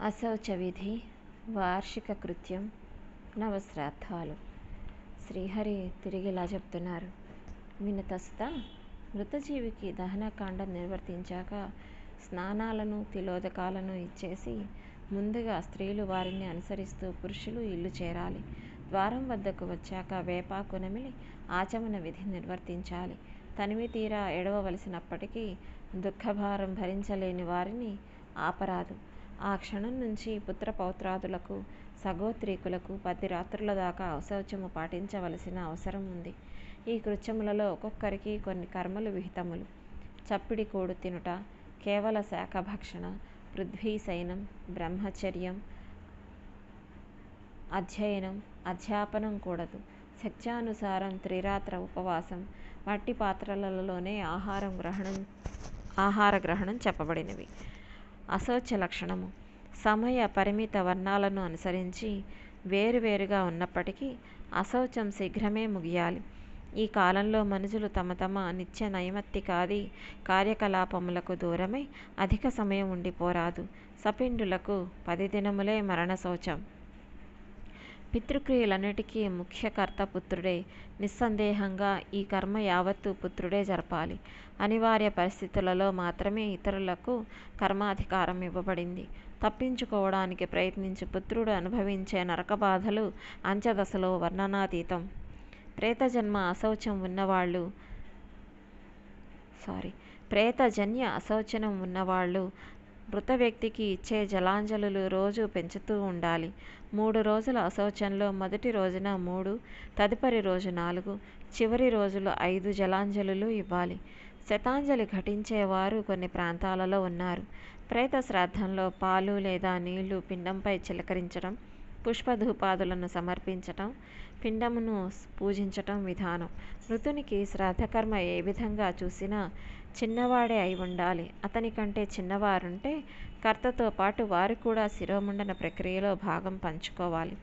అశౌచవిధి వార్షిక కృత్యం నవశ్రాద్ధాలు. శ్రీహరి తిరిగి ఇలా చెప్తున్నారు. వినతస్త మృతజీవికి దహనకాండ నిర్వర్తించాక స్నానాలను తిలోదకాలను ఇచ్చేసి ముందుగా స్త్రీలు వారిని అనుసరిస్తూ పురుషులు ఇల్లు చేరాలి. ద్వారం వద్దకు వచ్చాక వేపాకు నమిలి ఆచమన విధి నిర్వర్తించాలి. తనివి తీరా ఎడవవలసినప్పటికీ దుఃఖభారం భరించలేని వారిని ఆపరాదు. ఆ క్షణం నుంచి పుత్ర పౌత్రాదులకు సగోత్రీకులకు పది రాత్రుల దాకా అశౌచము పాటించవలసిన అవసరం ఉంది. ఈ కృత్యములలో ఒక్కొక్కరికి కొన్ని కర్మలు విహితములు. చప్పిడి కూడు తినుట కేవల శాఖభక్షణ పృథ్వీశయనం బ్రహ్మచర్యం అధ్యయనం అధ్యాపనం కూడదు. శక్త్యానుసారం త్రిరాత్ర ఉపవాసం మట్టి పాత్రలలోనే ఆహారం గ్రహణం ఆహార గ్రహణం చెప్పబడినవి. అశౌచ లక్షణము. సమయ పరిమిత వర్ణాలను అనుసరించి వేరువేరుగా ఉన్నప్పటికీ అశౌచం శీఘ్రమే ముగియాలి. ఈ కాలంలో మనుషులు తమ తమ నిత్య నైమత్తికాది కార్యకలాపములకు దూరమై అధిక సమయం ఉండిపోరాదు. సపిండులకు పది దినములే మరణ శౌచం పితృక్రియలన్నిటికీ ముఖ్యకర్త పుత్రుడే నిస్సందేహంగా ఈ కర్మ యావత్తు పుత్రుడే జరపాలి. అనివార్య పరిస్థితులలో మాత్రమే ఇతరులకు కర్మాధికారం ఇవ్వబడింది. తప్పించుకోవడానికి ప్రయత్నించి పుత్రుడు అనుభవించే నరకబాధలు అంచదశలో వర్ణనాతీతం. ప్రేతజన్మ అశౌచం ఉన్నవాళ్ళు సారీ ప్రేతజన్య అశౌచనం ఉన్నవాళ్ళు మృత వ్యక్తికి ఇచ్చే జలాంజలులు రోజు పెంచుతూ ఉండాలి. మూడు రోజుల అశౌచంలో మొదటి రోజున మూడు తదుపరి రోజు నాలుగు చివరి రోజులు ఐదు జలాంజలులు ఇవ్వాలి. శతాంజలి ఘటించేవారు కొన్ని ప్రాంతాలలో ఉన్నారు. ప్రేత శ్రాద్ధంలో పాలు లేదా నీళ్ళు పిండంపై చిలకరించడం పుష్పధూపాదులను సమర్పించటం పిండమును పూజించటం విధానం. మృతునికి శ్రాద్ధకర్మ ఏ విధంగా చూసినా చిన్నవాడే అయి ఉండాలి. అతని కంటే చిన్నవారుంటే కర్తతో పాటు వారు కూడా శిరోముండన ప్రక్రియలో భాగం పంచుకోవాలి.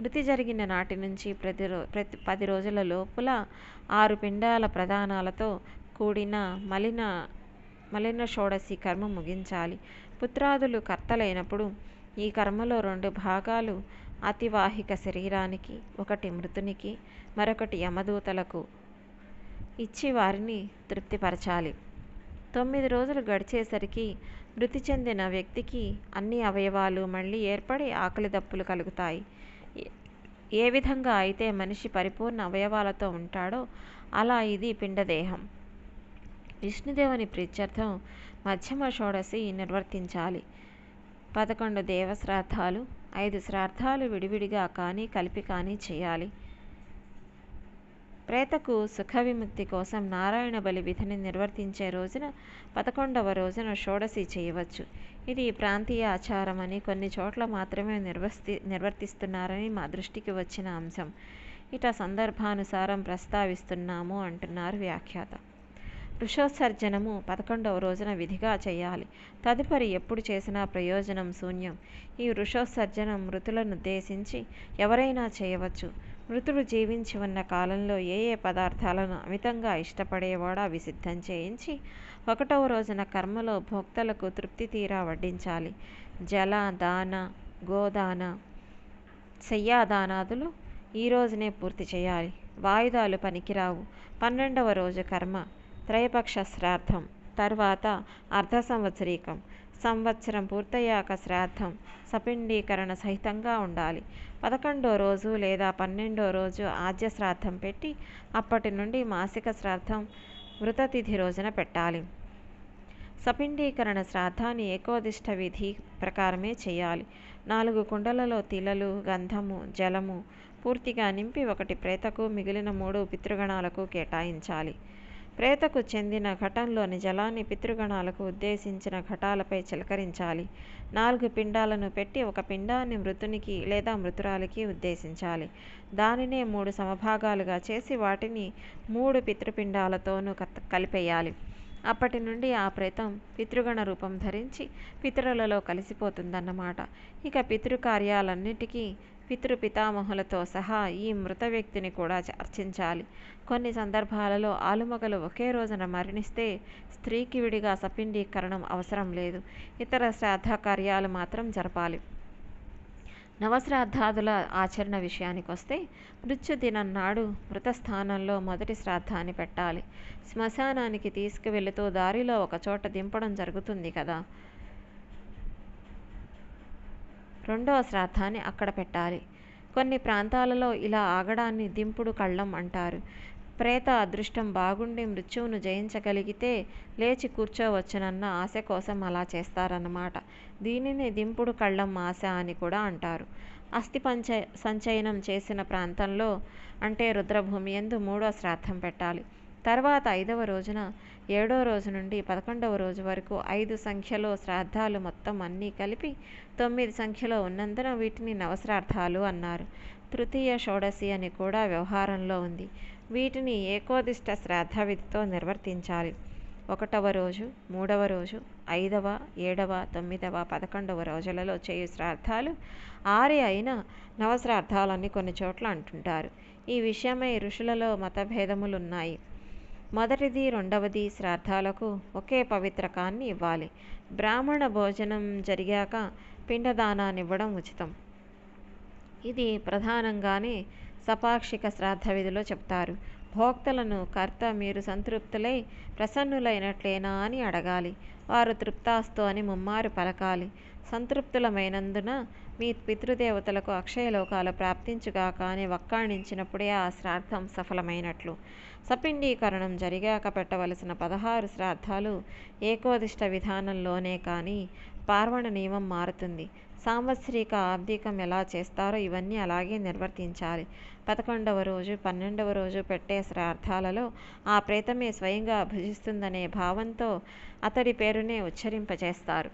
మృతి జరిగిన నాటి నుంచి ప్రతి రో ప్రతి పది రోజుల లోపల ఆరు పిండాల ప్రధానాలతో కూడిన మలిన మలిన షోడశి కర్మ ముగించాలి. పుత్రాదులు కర్తలైనప్పుడు ఈ కర్మలో రెండు భాగాలు అతివాహిక శరీరానికి ఒకటి మృతునికి మరొకటి యమదూతలకు. ఇచ్చి వారిని తృప్తిపరచాలి. తొమ్మిది రోజులు గడిచేసరికి మృతి చెందిన వ్యక్తికి అన్ని అవయవాలు మళ్ళీ ఏర్పడి ఆకలి దప్పులు కలుగుతాయి. ఏ విధంగా అయితే మనిషి పరిపూర్ణ అవయవాలతో ఉంటాడో అలా ఇది పిండదేహం. విష్ణుదేవుని ప్రీత్యర్థం మధ్యమ షోడశి నిర్వర్తించాలి. పదకొండు దేవ శ్రాద్ధాలు ఐదు శ్రాద్ధాలు విడివిడిగా కానీ కలిపి కానీ చేయాలి. ప్రేతకు సుఖ విముక్తి కోసం నారాయణ బలి విధిని నిర్వర్తించే రోజున పదకొండవ రోజున షోడసి చేయవచ్చు. ఇది ప్రాంతీయ ఆచారమని కొన్ని చోట్ల మాత్రమే నిర్వర్తి నిర్వర్తిస్తున్నారని మా దృష్టికి వచ్చిన అంశం. ఇట సందర్భానుసారం ప్రస్తావిస్తున్నాము అంటున్నారు వ్యాఖ్యాత. వృషోత్సర్జనము పదకొండవ రోజున విధిగా చేయాలి. తదుపరి ఎప్పుడు చేసినా ప్రయోజనం శూన్యం. ఈ వృషోత్సర్జనం మృతులను ఉద్దేశించి ఎవరైనా చేయవచ్చు. మృతుడు జీవించి ఉన్న కాలంలో ఏ ఏ పదార్థాలను అమితంగా ఇష్టపడేవాడో అవి సిద్ధం చేయించి ఒకటవ రోజున కర్మలో భోక్తలకు తృప్తి తీరా వడ్డించాలి. జల దాన గోదాన శయ్యాదానాదులు ఈ రోజునే పూర్తి చేయాలి. వాయుదాలు పనికిరావు. పన్నెండవ రోజు కర్మ. త్రయపక్ష శ్రాద్ధం తర్వాత అర్ధ సంవత్సరీకం. సంవత్సరం పూర్తయ్యాక శ్రాద్ధం సపిండీకరణ సహితంగా ఉండాలి. పదకొండో రోజు లేదా పన్నెండో రోజు ఆద్య శ్రాద్ధం పెట్టి అప్పటి నుండి మాసిక శ్రాద్ధం మృతతిథి రోజున పెట్టాలి. సపిండీకరణ శ్రాద్ధాన్ని ఏకోదిష్ట విధి ప్రకారమే చేయాలి. నాలుగు కుండలలో తిలలు గంధము జలము పూర్తిగా నింపి ఒకటి ప్రేతకు మిగిలిన మూడు పితృగణాలకు కేటాయించాలి. ప్రేతకు చెందిన ఘటంలోని జలాన్ని పితృగణాలకు ఉద్దేశించిన ఘటాలపై చిలకరించాలి. నాలుగు పిండాలను పెట్టి ఒక పిండాన్ని మృతునికి లేదా మృతురాలికి ఉద్దేశించాలి. దానినే మూడు సమభాగాలుగా చేసి వాటిని మూడు పితృపిండాలతోనూ కలిపేయాలి. అప్పటి నుండి ఆ ప్రేతం పితృగణ రూపం ధరించి పితరులలో కలిసిపోతుందన్నమాట. ఇక పితృకార్యాలన్నిటికీ పితృ పితామహులతో సహా ఈ మృత వ్యక్తిని కూడా అర్చించాలి. కొన్ని సందర్భాలలో ఆలుమగలు ఒకే రోజున మరణిస్తే స్త్రీకి విడిగా సపిండీకరణం అవసరం లేదు. ఇతర శ్రాద్ధ కార్యాలు మాత్రం జరపాలి. నవశ్రాద్ధాదుల ఆచరణ విషయానికి వస్తే మృత్యుదినం నాడు మృత స్థానంలో మొదటి శ్రాద్ధాన్ని పెట్టాలి. శ్మశానానికి తీసుకువెళుతూ దారిలో ఒక చోట దింపడం జరుగుతుంది కదా. రెండవ శ్రాద్ధాన్ని అక్కడ పెట్టాలి. కొన్ని ప్రాంతాలలో ఇలా ఆగడాన్ని దింపుడు కళ్ళం అంటారు. ప్రేత అదృష్టం బాగుండి మృత్యువును జయించగలిగితే లేచి కూర్చోవచ్చునన్న ఆశ కోసం అలా చేస్తారన్నమాట. దీనిని దింపుడు కళ్ళం ఆశ అని కూడా అంటారు. అస్థి పంచ సంచయనం చేసిన ప్రాంతంలో అంటే రుద్రభూమి ఎందు మూడో శ్రాద్ధం పెట్టాలి. తర్వాత ఐదవ రోజున ఏడో రోజు నుండి పదకొండవ రోజు వరకు ఐదు సంఖ్యలో శ్రాద్ధాలు మొత్తం అన్నీ కలిపి తొమ్మిది సంఖ్యలో ఉన్నందున వీటిని నవశ్రాద్ధాలు అన్నారు. తృతీయ షోడశి అని కూడా వ్యవహారంలో ఉంది. వీటిని ఏకోదిష్ట శ్రాద్ధ విధితో నిర్వర్తించాలి. ఒకటవ రోజు మూడవ రోజు ఐదవ ఏడవ తొమ్మిదవ పదకొండవ రోజులలో చేయు శ్రాద్ధాలు ఆరే అయిన నవశ్రాద్ధాలని కొన్ని చోట్ల అంటుంటారు. ఈ విషయమై ఋషులలో మతభేదములున్నాయి. మొదటిది రెండవది శ్రాద్ధాలకు ఒకే పవిత్రకాన్ని ఇవ్వాలి. బ్రాహ్మణ భోజనం జరిగాక పిండదానాన్ని ఇవ్వడం ఉచితం. ఇది ప్రధానంగానే సపాక్షిక శ్రాద్ధ విధిలో చెప్తారు. భోక్తలను కర్త మీరు సంతృప్తులై ప్రసన్నులైనట్లేనా అని అడగాలి. వారు తృప్తాస్తు అని ముమ్మారు పలకాలి. సంతృప్తులమైనందున మీ పితృదేవతలకు అక్షయలోకాలు ప్రాప్తించుగాక అని వక్కాణించినప్పుడే ఆ శ్రాద్ధం సఫలమైనట్లు. సపిండీకరణం జరిగాక పెట్టవలసిన పదహారు శ్రాద్ధాలు ఏకోదిష్ట విధానంలోనే కానీ పార్వణ నియమం మారుతుంది. సాంవత్సరిక ఆబ్దికం ఎలా చేస్తారో ఇవన్నీ అలాగే నిర్వర్తించాలి. పదకొండవ రోజు పన్నెండవ రోజు పెట్టే శ్రాద్ధాలలో ఆ ప్రేతమే స్వయంగా భుజిస్తుందనే భావంతో అతడి పేరునే ఉచ్చరింపజేస్తారు.